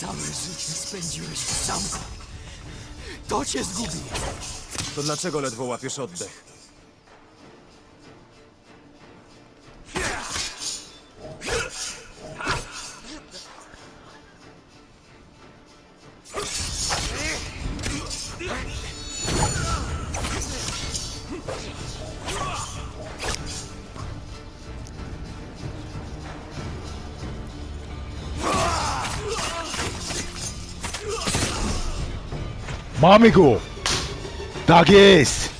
Całe życie spędziłeś w zamku. To cię zgubi. To dlaczego ledwo łapiesz oddech? Mamigo! Da geht's!